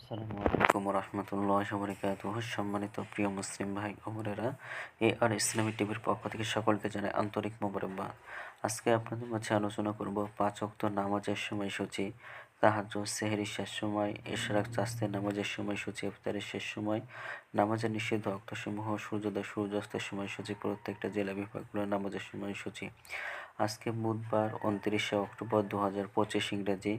আসসালামু আলাইকুম রহমতুল্লাহ বরকাত সম্মানিত প্রিয় মুসলিম ভাই বোনেরা, এ আর ইসলামী টিভির পক্ষ থেকে সকলকে জানাই আন্তরিক মোবারকবাদ। আজকে আপনাদের মাঝে আলোচনা করব পাঁচ অক্ত নামাজের সময় সময়সূচি। তাহাজ সেহেরির শেষ সময়, এশরাক চাস্তের নামাজের সময়সূচি ইফতারের শেষ সময়, নামাজের নিষিদ্ধ অক্তসমূহ, সূর্যোদয়, সূর্যাস্তের সময়সূচি প্রত্যেকটা জেলা বিভাগগুলোর নামাজের সময়সূচি আজকে বুধবার, উনত্রিশে অক্টোবর দু হাজার পঁচিশ ইংরেজি,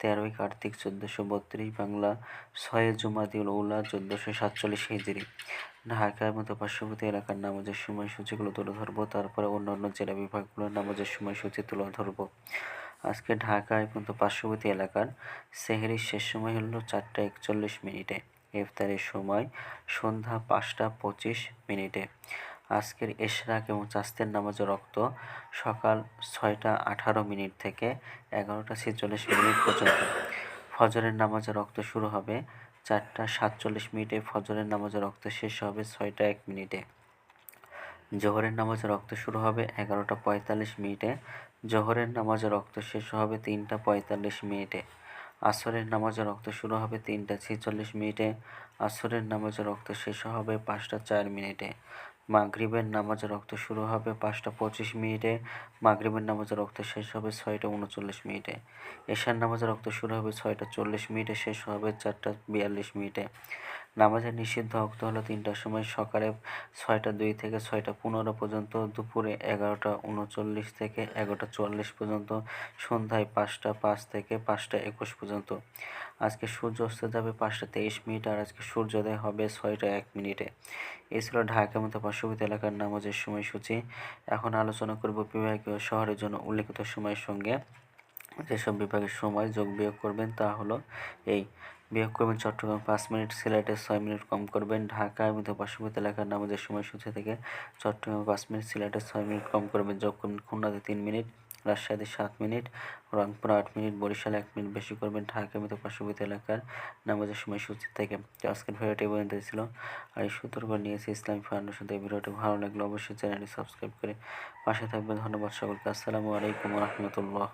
তেরোই কার্তিক চোদ্দোশো বত্রিশ বাংলা, ছয় জুমাদিউল উল্লাহ চোদ্দোশো সাতচল্লিশ হিজড়ি ঢাকার মতো পার্শ্ববর্তী এলাকার নামাজের সময়সূচিগুলো তুলে ধরবো, তারপরে অন্যান্য জেলা বিভাগগুলোর নামাজের সময়সূচি তুলে ধরবো। আজকে ঢাকায় পর্যন্ত পার্শ্ববর্তী এলাকার সেহেরির শেষ সময় হলো চারটা একচল্লিশ মিনিটে। ইফতারের সময় সন্ধ্যা পাঁচটা পঁচিশ মিনিটে। আজকের এশরাক এবং চাস্তের নামাজের রক্ত? সকাল ছয়টা আঠারো মিনিট থেকে এগারোটা ছেচল্লিশ মিনিট পর্যন্ত। ফজরের নামাজের রক্ত শুরু হবে চারটা সাতচল্লিশ মিনিটে। ফজরের নামাজের রক্ত শেষ হবে ছয়টা এক মিনিটে। জোহরের নামাজের রক্ত শুরু হবে এগারোটা পঁয়তাল্লিশ মিনিটে। জোহরের নামাজের রক্ত শেষ হবে তিনটা পঁয়তাল্লিশ মিনিটে। আসরের নামাজের রক্ত শুরু হবে তিনটা ছেচল্লিশ মিনিটে। আসরের নামাজের রক্ত শেষ হবে পাঁচটা চার মিনিটে। মাগরিবের নামাজের রক্ত শুরু হবে পাঁচটা পঁচিশ মিনিটে। মাগরিবের নামাজের রক্ত শেষ হবে ছয়টা উনচল্লিশ মিনিটে। এশার নামাজের রক্ত শুরু হবে ছয়টা চল্লিশ মিনিটে, শেষ হবে চারটা বিয়াল্লিশ মিনিটে। নামাজের নিষিদ্ধ অক্ত হলো তিনটার সময় সকালে ছয়টা দুই থেকে ছয়টা পনেরো পর্যন্ত, দুপুরে এগারোটা উনচল্লিশ থেকে এগারোটা চুয়াল্লিশ পর্যন্ত, সন্ধ্যায় পাঁচটা পাঁচ থেকে পাঁচটা একুশ পর্যন্ত। আজকে সূর্য অস্ত যাবে পাঁচটা তেইশ মিনিট আর আজকে সূর্যোদয় হবে ছয়টা এক মিনিটে। এছাড়া ঢাকা মতো পার্শ্ববর্তী এলাকার নামাজের সময়সূচি। এখন আলোচনা করব বিভাগীয় শহরের জন্য উল্লেখিত সময়ের সঙ্গে। যেসব বিভাগের সময় যোগ বিয়োগ করবেন তা হলো এই, বিয়োগ করবেন চট্টগ্রাম পাঁচ মিনিট, সিলেটে ছয় মিনিট কম করবেন, ঢাকা এবং পার্শ্ববর্তী এলাকার নামাজের সময়সূচি থেকে চট্টগ্রাম পাঁচ মিনিট, সিলেটে ছয় মিনিট কম করবেন, যোগ করবেন খুলনাতে তিন মিনিট, রাজশাহীতে সাত মিনিট, রংপুর আট মিনিট, বরিশাল এক মিনিট বেশি করবেন, ঢাকা মতো পার্শ্ববর্তী এলাকার নামাজের সময়সূচি থেকে। আজকের ভিডিওটি পর্যন্ত ছিল। আর এই সতর্ক নিয়েছি ইসলামী ফাউন্ডেশন এই ভিডিওটি ভালো লাগলে অবশ্যই চ্যানেলটি সাবস্ক্রাইব করে পাশে থাকবেন। ধন্যবাদ সকলকে। আসসালামু আলাইকুম রহমতুল্লাহ।